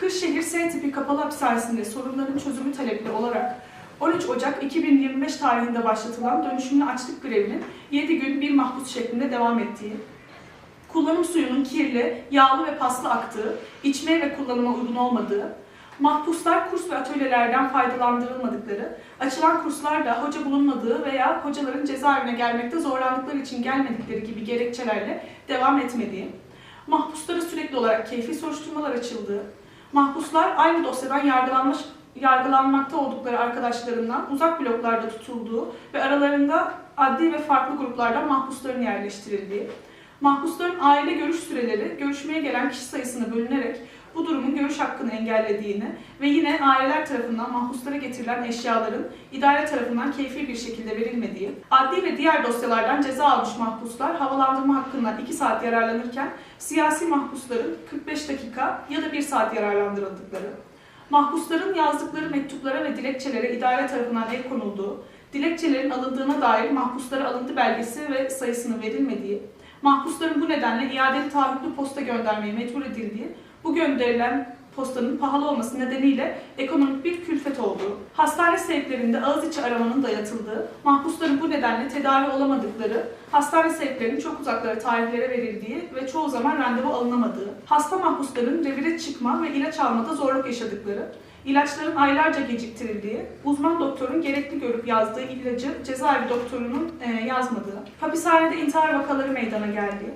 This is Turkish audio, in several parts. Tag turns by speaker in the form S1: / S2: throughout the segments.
S1: Kırşehir S tipi kapalı hapishanesinde sorunların çözümü talepli olarak 13 Ocak 2025 tarihinde başlatılan dönüşümlü açlık grevinin 7 gün bir mahpus şeklinde devam ettiği, kullanım suyunun kirli, yağlı ve paslı aktığı, içmeye ve kullanıma uygun olmadığı, mahpuslar kurs ve atölyelerden faydalandırılmadıkları, açılan kurslarda hoca bulunmadığı veya hocaların cezaevine gelmekte zorlandıkları için gelmedikleri gibi gerekçelerle devam etmediği, mahpuslara sürekli olarak keyfi soruşturmalar açıldığı, mahpuslar aynı dosyadan yargılanmış yargılanmakta oldukları arkadaşlarından uzak bloklarda tutulduğu ve aralarında adli ve farklı gruplardan mahpusların yerleştirildiği, mahpusların aile görüş süreleri görüşmeye gelen kişi sayısına bölünerek bu durumun görüş hakkını engellediğini ve yine aileler tarafından mahpuslara getirilen eşyaların idare tarafından keyfi bir şekilde verilmediği, adli ve diğer dosyalardan ceza almış mahpuslar havalandırma hakkından 2 saat yararlanırken siyasi mahpusların 45 dakika ya da 1 saat yararlandırıldıkları, mahpusların yazdıkları mektuplara ve dilekçelere idare tarafından el konulduğu, dilekçelerin alındığına dair mahpuslara alıntı belgesi ve sayısının verilmediği, mahpusların bu nedenle iadeli taahhütlü posta göndermeye mecbur edildiği, bu gönderilen postanın pahalı olması nedeniyle ekonomik bir külfet olduğu, hastane sevklerinde ağız içi aramanın dayatıldığı, mahpusların bu nedenle tedavi olamadıkları, hastane sevklerinin çok uzaklara tarihlere verildiği ve çoğu zaman randevu alınamadığı, hasta mahpusların revire çıkma ve ilaç almada zorluk yaşadıkları, ilaçların aylarca geciktirildiği, uzman doktorun gerekli görüp yazdığı ilacı cezaevi doktorunun e, yazmadığı, hapishanede intihar vakaları meydana geldiği,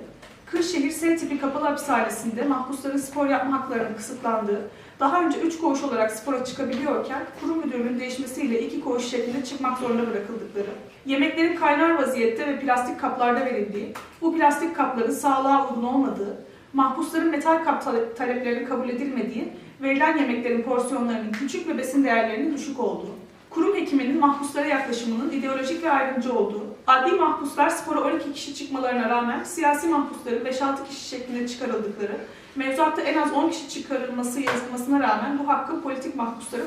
S1: Kırşehir S tipi kapalı hapishanesinde mahpusların spor yapma haklarının kısıtlandığı, daha önce 3 koğuş olarak spora çıkabiliyorken kurum müdürlüğünün değişmesiyle 2 koğuş şeklinde çıkmak zorunda bırakıldıkları, yemeklerin kaynar vaziyette ve plastik kaplarda verildiği, bu plastik kapların sağlığa uygun olmadığı, mahpusların metal kap tale- taleplerinin kabul edilmediği, verilen yemeklerin porsiyonlarının küçük ve besin değerlerinin düşük olduğu, kurum hekiminin mahpuslara yaklaşımının ideolojik ve ayrımcı olduğu, adli mahpuslar spora 12 kişi çıkmalarına rağmen siyasi mahpusların 5-6 kişi şeklinde çıkarıldıkları, mevzuatta en az 10 kişi çıkarılması yazılmasına rağmen bu hakkın politik mahpuslara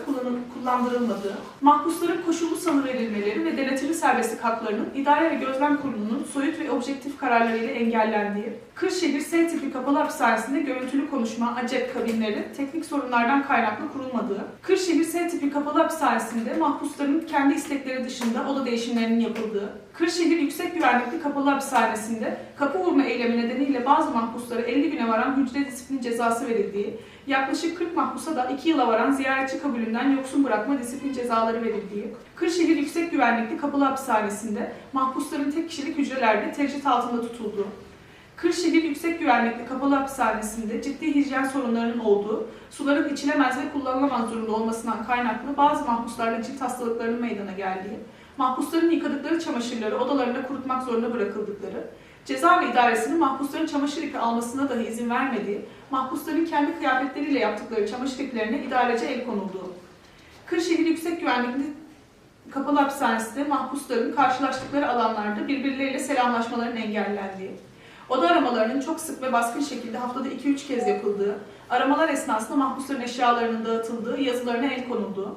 S1: kullandırılmadığı, mahpusların koşullu sanı verilmeleri ve denetimi serbestlik haklarının idare ve gözlem kurulunun soyut ve objektif kararlarıyla engellendiği, Kırşehir S tipi kapalı hapishanesinde görüntülü konuşma, acep kabinleri teknik sorunlardan kaynaklı kurulmadığı, Kırşehir S tipi kapalı hapishanesinde mahpusların kendi istekleri dışında oda değişimlerinin yapıldığı, Kırşehir Yüksek Güvenlikli Kapalı Hapishanesi'nde kapı vurma eylemi nedeniyle bazı mahpuslara 50 güne varan hücre disiplin cezası verildiği, yaklaşık 40 mahpusa da 2 yıla varan ziyaretçi kabulünden yoksun bırakma disiplin cezaları verildiği, Kırşehir Yüksek Güvenlikli Kapalı Hapishanesi'nde mahpusların tek kişilik hücrelerde tecrit altında tutulduğu, Kırşehir Yüksek Güvenlikli Kapalı Hapishanesi'nde ciddi hijyen sorunlarının olduğu, suların içilemez ve kullanılamaz durumda olmasından kaynaklı bazı mahpuslarda cilt hastalıklarının meydana geldiği, mahpusların yıkadıkları çamaşırları odalarında kurutmak zorunda bırakıldıkları, cezaevi idaresinin mahpusların çamaşır ipi almasına dahi izin vermediği, mahpusların kendi kıyafetleriyle yaptıkları çamaşır iplerine idarece el konulduğu, Kırşehir Yüksek Güvenlikli Kapalı Hapishanesi'nde mahpusların karşılaştıkları alanlarda birbirleriyle selamlaşmaların engellendiği, Oda aramalarının çok sık ve baskın şekilde haftada 2-3 kez yapıldığı, aramalar esnasında mahpusların eşyalarının dağıtıldığı, yazılarına el konulduğu,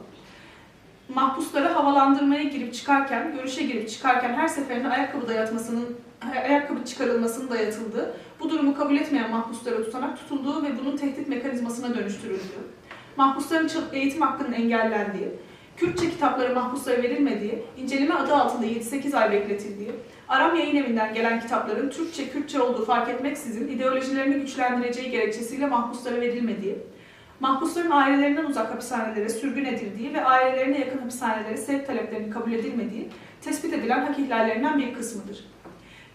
S1: mahpuslara havalandırmaya girip çıkarken, görüşe girip çıkarken her seferinde ayakkabı dayatmasının, ayakkabı çıkarılmasının dayatıldığı, bu durumu kabul etmeyen mahpuslara tutanak tutulduğu ve bunun tehdit mekanizmasına dönüştürüldüğü, mahpusların eğitim hakkının engellendiği, Kürtçe kitapları mahpuslara verilmediği, inceleme adı altında 7-8 ay bekletildiği, Aram Yayın Evi'nden gelen kitapların Türkçe, Kürtçe olduğu fark etmeksizin ideolojilerini güçlendireceği gerekçesiyle mahpuslara verilmediği, mahpusların ailelerinden uzak hapishanelere sürgün edildiği ve ailelerine yakın hapishanelere sevk taleplerinin kabul edilmediği tespit edilen hak ihlallerinden bir kısmıdır.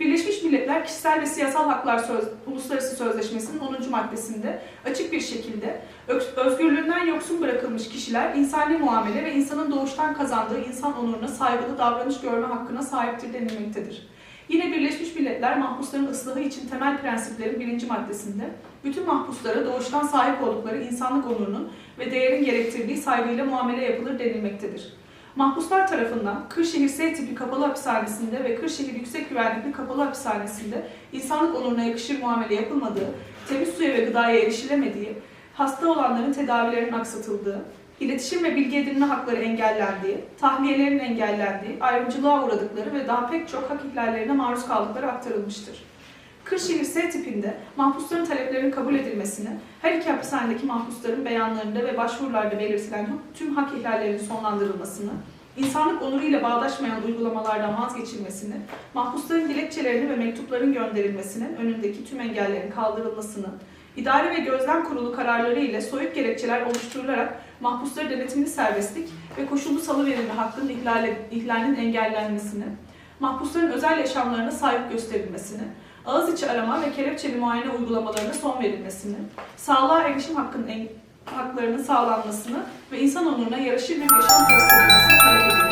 S1: Birleşmiş Milletler Kişisel ve Siyasal Haklar Söz, Uluslararası Sözleşmesi'nin 10. maddesinde açık bir şekilde öz- özgürlüğünden yoksun bırakılmış kişiler insani muamele ve insanın doğuştan kazandığı insan onuruna saygılı davranış görme hakkına sahiptir denilmektedir. Yine Birleşmiş Milletler mahpusların ıslahı için temel prensiplerin birinci maddesinde bütün mahpuslara doğuştan sahip oldukları insanlık onurunun ve değerin gerektirdiği saygıyla muamele yapılır denilmektedir. Mahpuslar tarafından Kırşehir S tipi kapalı hapishanesinde ve Kırşehir Yüksek Güvenlikli Kapalı Hapishanesinde insanlık onuruna yakışır muamele yapılmadığı, temiz suya ve gıdaya erişilemediği, hasta olanların tedavilerinin aksatıldığı, iletişim ve bilgi edinme hakları engellendiği, tahliyelerinin engellendiği, ayrımcılığa uğradıkları ve daha pek çok hak ihlallerine maruz kaldıkları aktarılmıştır. Kırşehir S tipinde mahpusların taleplerinin kabul edilmesini, her iki hapishanedeki mahpusların beyanlarında ve başvurularda belirtilen tüm hak ihlallerinin sonlandırılmasını, insanlık onuruyla bağdaşmayan uygulamalardan vazgeçilmesini, mahpusların dilekçelerini ve mektupların gönderilmesinin önündeki tüm engellerin kaldırılmasını, idare ve gözlem kurulu kararları ile soyut gerekçeler oluşturularak mahpusları denetimli serbestlik ve koşullu salıverilme hakkının ihlali, ihlalinin engellenmesini, mahpusların özel yaşamlarına sahip gösterilmesini, ağız içi arama ve kelepçeli muayene uygulamalarına son verilmesini, sağlığa erişim hakkının haklarının sağlanmasını ve insan onuruna yaraşır bir yaşam gösterilmesini talep ediyoruz.